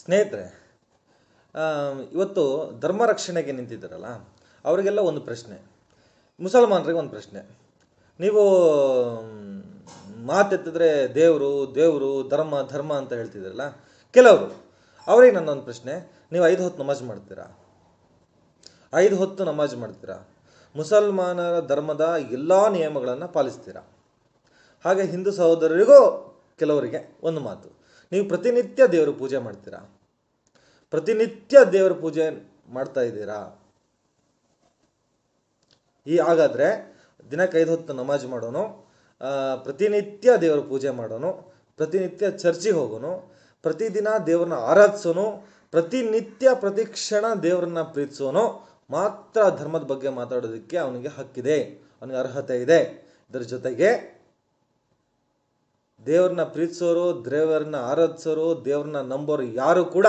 ಸ್ನೇಹಿತರೆ ಇವತ್ತು ಧರ್ಮ ರಕ್ಷಣೆಗೆ ನಿಂತಿದ್ದಾರಲ್ಲ, ಅವರಿಗೆಲ್ಲ ಒಂದು ಪ್ರಶ್ನೆ. ಮುಸಲ್ಮಾನರಿಗೆ ಒಂದು ಪ್ರಶ್ನೆ. ನೀವು ಮಾತೆತ್ತಿದ್ರೆ ದೇವರು ದೇವರು, ಧರ್ಮ ಧರ್ಮ ಅಂತ ಹೇಳ್ತಿದ್ದೀರಲ್ಲ, ಕೆಲವರು, ಅವರಿಗೆ ನನ್ನೊಂದು ಪ್ರಶ್ನೆ, ನೀವು ಐದು ಹೊತ್ತು ನಮಾಜ್ ಮಾಡ್ತೀರಾ? ಐದು ಹೊತ್ತು ನಮಾಜ್ ಮಾಡ್ತೀರಾ? ಮುಸಲ್ಮಾನರ ಧರ್ಮದ ಎಲ್ಲ ನಿಯಮಗಳನ್ನು ಪಾಲಿಸ್ತೀರಾ? ಹಾಗೆ ಹಿಂದೂ ಸಹೋದರರಿಗೂ ಕೆಲವರಿಗೆ ಒಂದು ಮಾತು. ನೀವು ಪ್ರತಿನಿತ್ಯ ದೇವರ ಪೂಜೆ ಮಾಡ್ತೀರಾ? ಪ್ರತಿನಿತ್ಯ ದೇವರ ಪೂಜೆ ಮಾಡ್ತಾ ಇದ್ದೀರಾ? ಈ ಹಾಗಾದರೆ ದಿನಕ್ಕೆ ಐದು ಹೊತ್ತು ನಮಾಜ್ ಮಾಡೋನು ಪ್ರತಿನಿತ್ಯ ದೇವರ ಪೂಜೆ ಮಾಡೋನು, ಪ್ರತಿನಿತ್ಯ ಚರ್ಚಿಗೆ ಹೋಗೋನು, ಪ್ರತಿದಿನ ದೇವ್ರನ್ನ ಆರಾಧಿಸೋನು, ಪ್ರತಿನಿತ್ಯ ಪ್ರತಿ ಕ್ಷಣ ದೇವರನ್ನ ಪ್ರೀತಿಸೋನು, ಮಾತ್ರ ಧರ್ಮದ ಬಗ್ಗೆ ಮಾತಾಡೋದಕ್ಕೆ ಅವನಿಗೆ ಹಕ್ಕಿದೆ, ಅವನಿಗೆ ಅರ್ಹತೆ ಇದೆ. ಇದರ ಜೊತೆಗೆ ದೇವ್ರನ್ನ ಪ್ರೀತಿಸೋರು, ದೇವರನ್ನ ಆರಾಧಿಸೋರು, ದೇವ್ರನ್ನ ನಂಬೋರು ಯಾರು ಕೂಡ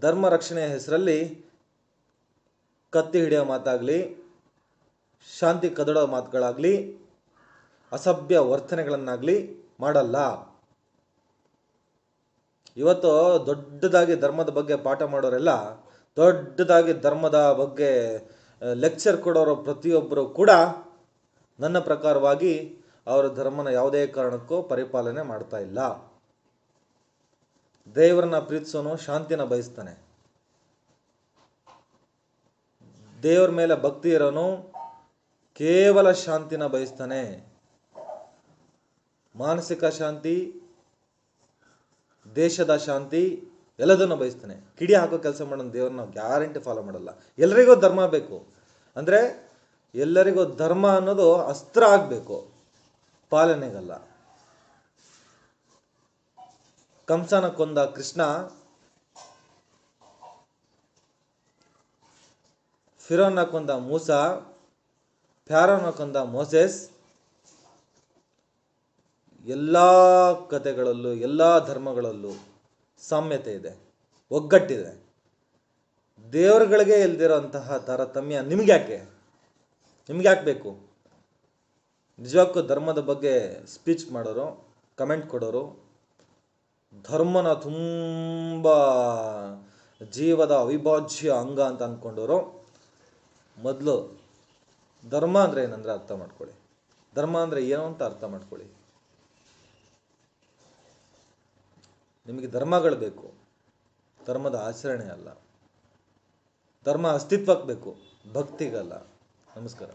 ಧರ್ಮ ರಕ್ಷಣೆಯ ಹೆಸರಲ್ಲಿ ಕತ್ತಿ ಹಿಡಿಯೋ ಮಾತಾಗಲಿ, ಶಾಂತಿ ಕದಡೋ ಮಾತುಗಳಾಗಲಿ, ಅಸಭ್ಯ ವರ್ತನೆಗಳನ್ನಾಗಲಿ ಮಾಡಲ್ಲ. ಇವತ್ತು ದೊಡ್ಡದಾಗಿ ಧರ್ಮದ ಬಗ್ಗೆ ಪಾಠ ಮಾಡೋರೆಲ್ಲ, ದೊಡ್ಡದಾಗಿ ಧರ್ಮದ ಬಗ್ಗೆ, ಲೆಕ್ಚರ್ ಕೊಡೋರು ಪ್ರತಿಯೊಬ್ಬರು ಕೂಡ ನನ್ನ ಪ್ರಕಾರವಾಗಿ ಅವರ ಧರ್ಮನ ಯಾವುದೇ ಕಾರಣಕ್ಕೂ ಪರಿಪಾಲನೆ ಮಾಡ್ತಾ ಇಲ್ಲ. ದೇವರನ್ನ ಪ್ರೀತಿಸೋನು ಶಾಂತಿನ ಬಯಸ್ತಾನೆ. ದೇವರ ಮೇಲೆ ಭಕ್ತಿ ಇರೋನು, ಕೇವಲ ಶಾಂತಿನ ಬಯಸ್ತಾನೆ. ಮಾನಸಿಕ ಶಾಂತಿ, ದೇಶದ ಶಾಂತಿ, ಎಲ್ಲದನ್ನು ಬಯಸ್ತಾನೆ. ಕಿಡಿ ಹಾಕೋ ಕೆಲಸ ಮಾಡೋಣ ದೇವ್ರನ್ನ ಗ್ಯಾರಂಟಿ ಫಾಲೋ ಮಾಡಲ್ಲ. ಎಲ್ಲರಿಗೂ ಧರ್ಮ ಬೇಕು. ಅಂದರೆ, ಎಲ್ಲರಿಗೂ ಧರ್ಮ ಅನ್ನೋದು ಅಸ್ತ್ರ ಆಗಬೇಕು. ಪಾಲನೆಗಲ್ಲ. ಕಂಸನ ಕೊಂದ ಕೃಷ್ಣ, ಫಿರೋನ ಕೊಂದ ಮೂಸ ಫ್ಯಾರೋನ ಕೊಂದ ಮೋಸೆಸ್, ಎಲ್ಲ ಕಥೆಗಳಲ್ಲೂ, ಎಲ್ಲ ಧರ್ಮಗಳಲ್ಲೂ ಸಾಮ್ಯತೆ ಇದೆ, ಒಗ್ಗಟ್ಟಿದೆ. ದೇವರುಗಳಿಗೆ ಇಲ್ದಿರೋಂತಹ ತಾರತಮ್ಯ ನಿಮ್ಗೆ ಯಾಕೆ ನಿಮ್ಗೆ ಯಾಕೆ ಬೇಕು? ನಿಜಕ್ಕೂ ಧರ್ಮದ ಬಗ್ಗೆ ಸ್ಪೀಚ್ ಮಾಡೋರು ಕಮೆಂಟ್ ಕೊಡೋರು, ಧರ್ಮನ ತುಂಬ ಜೀವದ ಅವಿಭಾಜ್ಯ ಅಂಗ ಅಂತ ಅಂದ್ಕೊಂಡವರು ಮೊದಲು ಧರ್ಮ ಅಂದರೆ ಏನಂದ್ರೆ ಅರ್ಥ ಮಾಡ್ಕೊಳ್ಳಿ. ಧರ್ಮ ಅಂದರೆ ಏನು ಅಂತ ಅರ್ಥ ಮಾಡ್ಕೊಳ್ಳಿ. ನಿಮಗೆ ಧರ್ಮಗಳು ಬೇಕು. ಧರ್ಮದ ಆಚರಣೆ ಅಲ್ಲ. ಧರ್ಮ ಅಸ್ತಿತ್ವಕ್ಕೆ ಬೇಕು. ಭಕ್ತಿಗಲ್ಲ. ನಮಸ್ಕಾರ.